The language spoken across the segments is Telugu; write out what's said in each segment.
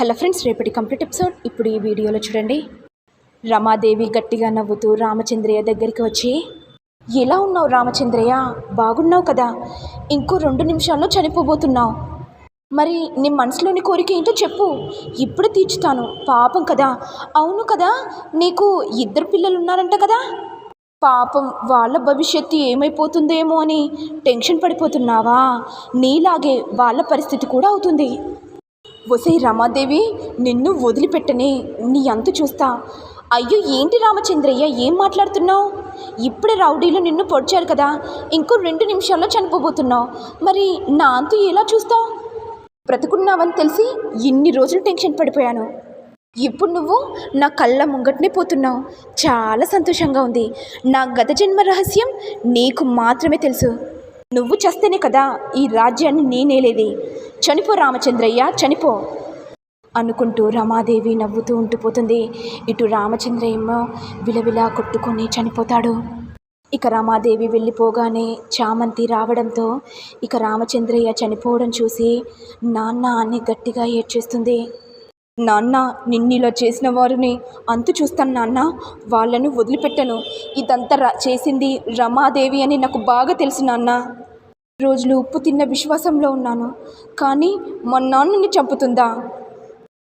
హలో ఫ్రెండ్స్ రేపటి కంప్లీట్ ఎపిసోడ్. ఇప్పుడు ఈ వీడియోలో చూడండి. రమాదేవి గట్టిగా నవ్వుతూ రామచంద్రయ్య దగ్గరికి వచ్చి ఎలా ఉన్నావు రామచంద్రయ్య? బాగున్నావు కదా? ఇంకో రెండు నిమిషాల్లో చనిపోబోతున్నావు. మరి నీ మనసులోని కోరిక ఏంటో చెప్పు. ఇప్పుడు తీర్చుతాను. పాపం కదా? అవును కదా? నీకు ఇద్దరు పిల్లలు ఉన్నారంట కదా? పాపం వాళ్ళ భవిష్యత్తు ఏమైపోతుందేమో అని టెన్షన్ పడిపోతున్నావా? నీలాగే వాళ్ళ పరిస్థితి కూడా అవుతుంది. ఒసే రమాదేవి నిన్ను వదిలిపెట్టనే నీ అంతు చూస్తా. అయ్యో ఏంటి రామచంద్రయ్య ఏం మాట్లాడుతున్నావు? ఇప్పుడే రౌడీలు నిన్ను పొడిచారు కదా ఇంకో రెండు నిమిషాల్లో చనిపోబోతున్నావు. మరి నా అంతు ఎలా చూస్తావు? బ్రతుకున్నావని తెలిసి ఇన్ని రోజులు టెన్షన్ పడిపోయాను. ఇప్పుడు నువ్వు నా కళ్ళ ముంగట్నే పోతున్నావు. చాలా సంతోషంగా ఉంది. నా గత జన్మ రహస్యం నీకు మాత్రమే తెలుసు. నువ్వు చేస్తేనే కదా ఈ రాజ్యాన్ని నేనేలేది చనిపో రామచంద్రయ్య చనిపో. అనుకుంటూ రమాదేవి నవ్వుతూ ఉండిపోతుంది. ఇటు రామచంద్రయ్య విలవిలా కొట్టుకొని చనిపోతాడు. ఇక రమాదేవి వెళ్ళిపోగానే చామంతి రావడంతో ఇక రామచంద్రయ్య చనిపోవడం చూసి నాన్న అని గట్టిగా ఏడ్చేస్తుంది. నాన్న నిన్నిలా చేసిన వారిని అంతు చూస్తాను నాన్న వాళ్ళను వదిలిపెట్టను. ఇదంతా చేసింది రమాదేవి అని నాకు బాగా తెలుసు నాన్న. రోజులు ఉప్పు తిన్న విశ్వాసంలో ఉన్నాను. కానీ మా నాన్నని చంపుతుందా?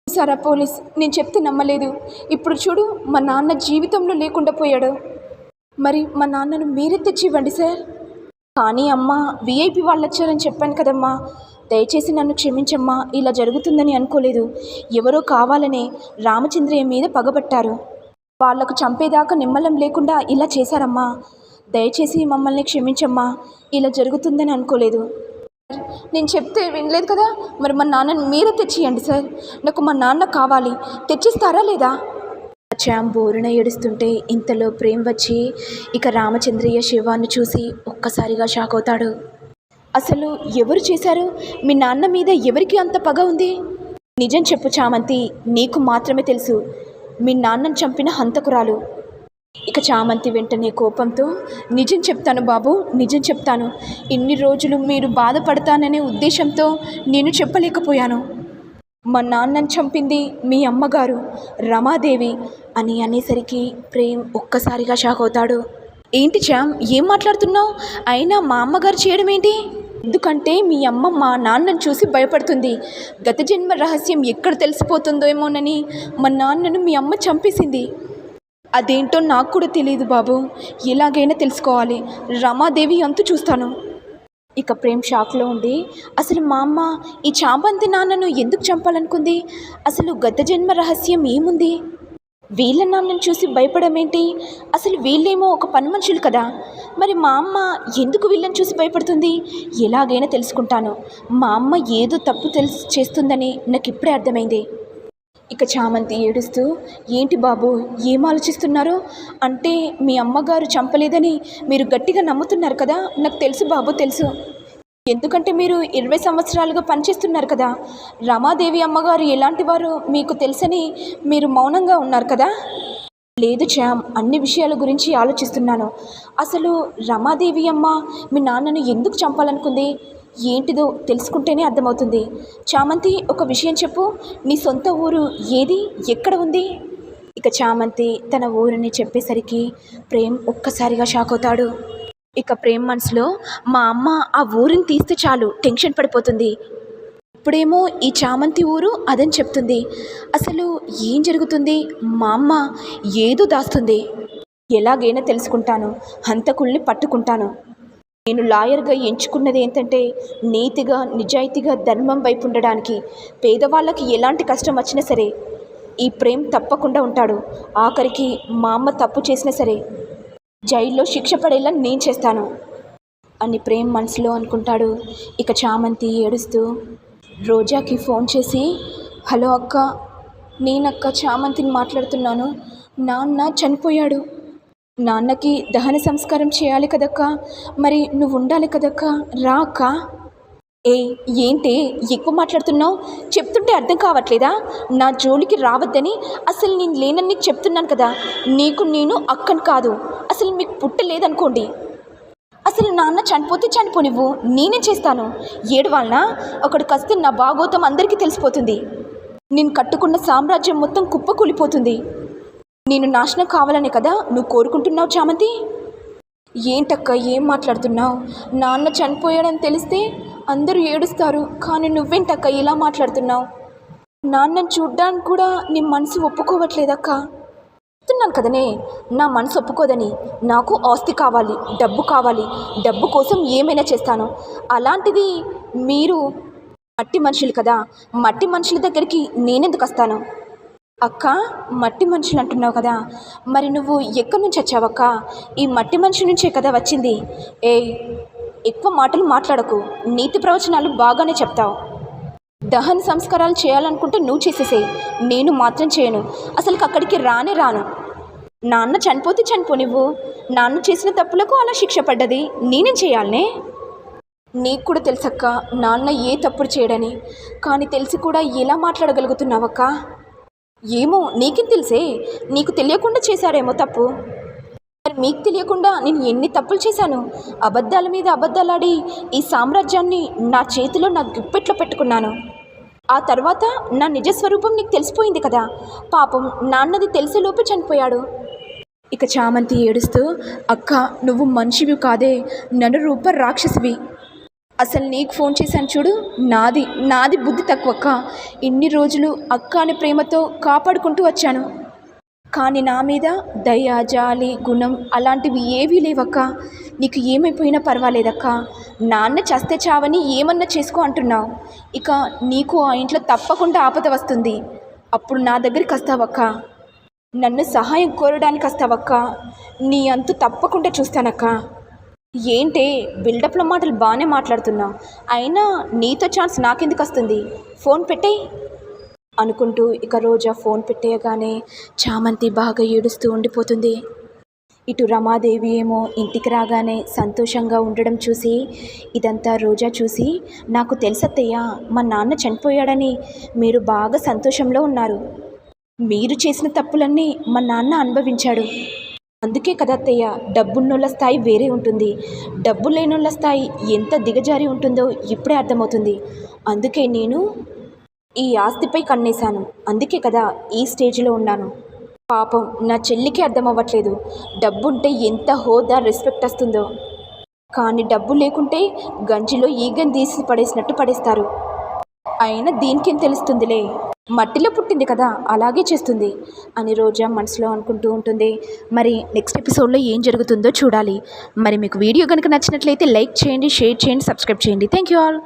సరే పోలీస్ నేను చెప్తే నమ్మలేదు. ఇప్పుడు చూడు మా నాన్న జీవితంలో లేకుండా పోయాడు. మరి మా నాన్నను మీరే తెచ్చి ఇవ్వండి సార్. కానీ అమ్మ విఐపి వాళ్ళు వచ్చారని చెప్పాను కదమ్మా. దయచేసి నన్ను క్షమించమ్మా ఇలా జరుగుతుందని అనుకోలేదు. ఎవరో కావాలనే రామచంద్రయ్య మీద పగబట్టారు. వాళ్ళకు చంపేదాకా నిమ్మలం లేకుండా ఇలా చేశారమ్మా. దయచేసి మమ్మల్ని క్షమించమ్మా ఇలా జరుగుతుందని అనుకోలేదు. నేను చెప్తే వినలేదు కదా? మరి మా నాన్నని మీరే తెచ్చియండి సార్. నాకు మా నాన్న కావాలి. తెచ్చిస్తారా లేదా? శ్యామ్ బోరున ఏడుస్తుంటే ఇంతలో ప్రేమ్ వచ్చి ఇక రామచంద్రయ్య శివాన్ని చూసి ఒక్కసారిగా షాక్ అవుతాడు. అసలు ఎవరు చేశారు? మీ నాన్న మీద ఎవరికి అంత పగ ఉంది? నిజం చెప్పు చామంతి నీకు మాత్రమే తెలుసు. మీ నాన్నను చంపిన హంతకురాలు. ఇక చామంతి వెంటనే కోపంతో నిజం చెప్తాను బాబు నిజం చెప్తాను. ఇన్ని రోజులు మీరు బాధపడతాననే ఉద్దేశంతో నేను చెప్పలేకపోయాను. మా నాన్నని చంపింది మీ అమ్మగారు రమాదేవి అని అనేసరికి ప్రేమ్ ఒక్కసారిగా షాక్ అవుతాడు. ఏంటి చామ్ ఏం మాట్లాడుతున్నావు? అయినా మా అమ్మగారు చేయడం ఏంటి? ఎందుకంటే మీ అమ్మ మా నాన్నను చూసి భయపడుతుంది. గత జన్మ రహస్యం ఎక్కడ తెలిసిపోతుందో ఏమోనని మా నాన్నను మీ అమ్మ చంపేసింది. అదేంటో నాకు కూడా తెలియదు బాబు. ఎలాగైనా తెలుసుకోవాలి. రమాదేవి అంతు చూస్తాను. ఇక ప్రేమ్ షాక్లో ఉండి అసలు మా అమ్మ ఈ చాంబంతి నాన్నను ఎందుకు చంపాలనుకుంది? అసలు గత జన్మ రహస్యం ఏముంది? వీళ్ళ నాన్నను చూసి భయపడమేంటి? అసలు వీళ్ళేమో ఒక పని మనుషులు కదా. మరి మా అమ్మ ఎందుకు వీళ్ళని చూసి భయపడుతుంది? ఎలాగైనా తెలుసుకుంటాను. మా అమ్మ ఏదో తప్పు తెలుసు చేస్తుందని నాకు ఇప్పుడే అర్థమైంది. ఇక చామంతి ఏడుస్తూ ఏంటి బాబు ఏం ఆలోచిస్తున్నారు? అంటే మీ అమ్మగారు చంపలేదని మీరు గట్టిగా నమ్ముతున్నారు కదా? నాకు తెలుసు బాబు తెలుసు. ఎందుకంటే మీరు ఇరవై సంవత్సరాలుగా పనిచేస్తున్నారు కదా. రమాదేవి అమ్మగారు ఎలాంటి వారు మీకు తెలుసని మీరు మౌనంగా ఉన్నారు కదా. లేదు శ్యామ్ అన్ని విషయాల గురించి ఆలోచిస్తున్నాను. అసలు రమాదేవి అమ్మ మీ నాన్నను ఎందుకు చంపాలనుకుంది? ఏంటిదో తెలుసుకుంటేనే అర్థమవుతుంది. చామంతి ఒక విషయం చెప్పు. నీ సొంత ఊరు ఏది? ఎక్కడ ఉంది? ఇక చామంతి తన ఊరిని చెప్పేసరికి ప్రేమ్ ఒక్కసారిగా షాక్ అవుతాడు. ఇక ప్రేమ్ మనసులో మా అమ్మ ఆ ఊరిని తీస్తే చాలు టెన్షన్ పడిపోతుంది. ఇప్పుడేమో ఈ చామంతి ఊరు అదని చెప్తుంది. అసలు ఏం జరుగుతుంది? మా అమ్మ ఏదో దాస్తుంది. ఎలాగైనా తెలుసుకుంటాను హంతకుల్ని పట్టుకుంటాను. నేను లాయర్గా ఎంచుకున్నది ఏంటంటే నీతిగా నిజాయితీగా ధర్మం వైపు ఉండడానికి పేదవాళ్ళకి ఎలాంటి కష్టం వచ్చినా సరే ఈ ప్రేమ్ తప్పకుండా ఉంటాడు. ఆఖరికి మా అమ్మ తప్పు చేసినా సరే జైల్లో శిక్ష పడేలా నేను చేస్తాను. అని ప్రేమ్ మనసులో అనుకుంటాడు. ఇక చామంతి ఏడుస్తూ రోజాకి ఫోన్ చేసి హలో అక్క నేనక్క చామంతిని మాట్లాడుతున్నాను. నాన్న చనిపోయాడు. నాన్నకి దహన సంస్కారం చేయాలి కదక్క? మరి నువ్వు ఉండాలి కదక్క? రా అక్క. ఏ ఏంటి? ఎక్కువ మాట్లాడుతున్నావు? చెప్తుంటే అర్థం కావట్లేదా? నా జోలికి రావద్దని అసలు నేను లేనని చెప్తున్నాను కదా. నీకు నేను అక్కను కాదు. అసలు మీకు పుట్టలేదనుకోండి. అసలు నాన్న చనిపోతే చనిపోనివ్వు నేనే చేస్తాను. ఏడు వలన ఒకడు కస్తే నా బాగోతం అందరికీ తెలిసిపోతుంది. నేను కట్టుకున్న సామ్రాజ్యం మొత్తం కుప్పకూలిపోతుంది. నేను నాశనం కావాలనే కదా నువ్వు కోరుకుంటున్నావు చామంతి? ఏంటక్క ఏం మాట్లాడుతున్నావు? నాన్న చనిపోయాడని తెలిస్తే అందరూ ఏడుస్తారు కానీ నువ్వేంటక్క ఇలా మాట్లాడుతున్నావు? నాన్నని చూడ్డానికి కూడా నీ మనసు ఒప్పుకోవట్లేదక్క. చెప్తున్నాను కదనే నా మనసు ఒప్పుకోదని. నాకు ఆస్తి కావాలి డబ్బు కావాలి డబ్బు కోసం ఏమైనా చేస్తాను. అలాంటిది మీరు మట్టి మనుషులు కదా మట్టి మనుషుల దగ్గరికి నేనెందుకు వస్తాను? అక్క మట్టి మనుషులు అంటున్నావు కదా మరి నువ్వు ఎక్కడి నుంచి వచ్చావక్క? ఈ మట్టి మనిషి నుంచే కదా వచ్చింది. ఏయ్ ఎక్కువ మాటలు మాట్లాడకు. నీతి ప్రవచనాలు బాగానే చెప్తావు. దహన సంస్కారాలు చేయాలనుకుంటే నువ్వు చేసేసేయి. నేను మాత్రం చేయను. అసలు అక్కడికి రానే రాను. నాన్న చనిపోతే చనిపో నువ్వు. నాన్న చేసిన తప్పులకు అలా శిక్ష పడ్డది. నేనేం చేయాలనే? నీకు కూడా తెలుసక్క నాన్న ఏ తప్పుడు చేయడని. కానీ తెలిసి కూడా ఎలా మాట్లాడగలుగుతున్నావక్క? ఏమో నీకేం తెలిసే? నీకు తెలియకుండా చేశారేమో తప్పు. మీకు తెలియకుండా నేను ఎన్ని తప్పులు చేశాను? అబద్ధాల మీద అబద్ధాలాడి ఈ సామ్రాజ్యాన్ని నా చేతిలో నా గుప్పెట్లో పెట్టుకున్నాను. ఆ తర్వాత నా నిజ స్వరూపం నీకు తెలిసిపోయింది కదా? పాపం నాన్నది తెలిసేలోపు చనిపోయాడు. ఇక చామంతి ఏడుస్తూ అక్క నువ్వు మనిషివి కాదే నన్ను రూప రాక్షసివి అసలు నీకు ఫోన్ చేశాను చూడు నాది నాది బుద్ధి తక్కువ అక్క ఇన్ని రోజులు అక్క అని ప్రేమతో కాపాడుకుంటూ వచ్చాను. కానీ నా మీద దయ జాలి గుణం అలాంటివి ఏవీ లేవక్క. నీకు ఏమైపోయినా పర్వాలేదక్క. నాన్న చస్తే చావని ఏమన్నా చేసుకో అంటున్నావు. ఇక నీకు ఆ ఇంట్లో తప్పకుండా ఆపద వస్తుంది. అప్పుడు నా దగ్గరికి వస్తావక్క. నన్ను సహాయం కోరడానికి వస్తావక్క. నీ అంతు తప్పకుండా చూస్తానక్క. ఏంటే బిల్డప్ల మాటలు బాగానే మాట్లాడుతున్నావు. అయినా నీతో ఛాన్స్ నాకెందుకు వస్తుంది? ఫోన్ పెట్టే అనుకుంటూ ఇక రోజా ఫోన్ పెట్టేయగానే చామంతి బాగా ఏడుస్తూ ఉండిపోతుంది. ఇటు రమాదేవి ఏమో ఇంటికి రాగానే సంతోషంగా ఉండడం చూసి ఇదంతా రోజా చూసి నాకు తెలుసత్తయ్యా మా నాన్న చనిపోయాడని. మీరు బాగా సంతోషంలో ఉన్నారు. మీరు చేసిన తప్పులన్నీ మా నాన్న అనుభవించాడు. అందుకే కదా అత్తయ్య డబ్బున్నోళ్ళ స్థాయి వేరే ఉంటుంది. డబ్బు లేనోళ్ళ స్థాయి ఎంత దిగజారి ఉంటుందో ఇప్పుడే అర్థమవుతుంది. అందుకే నేను ఈ ఆస్తిపై కన్నేశాను. అందుకే కదా ఈ స్టేజ్లో ఉన్నాను. పాపం నా చెల్లికి అర్థం అవ్వట్లేదు డబ్బుంటే ఎంత హోదా రెస్పెక్ట్ వస్తుందో. కానీ డబ్బు లేకుంటే గంజిలో ఈగని తీసి పడేసినట్టు పడేస్తారు. అయినా దీనికేం తెలుస్తుందిలే? మట్టిలో పుట్టింది కదా అలాగే చేస్తుంది అని రోజా మనసులో అనుకుంటూ ఉంటుంది. మరి నెక్స్ట్ ఎపిసోడ్లో ఏం జరుగుతుందో చూడాలి. మరి మీకు వీడియో కనుక నచ్చినట్లయితే లైక్ చేయండి షేర్ చేయండి సబ్స్క్రైబ్ చేయండి. Thank you all.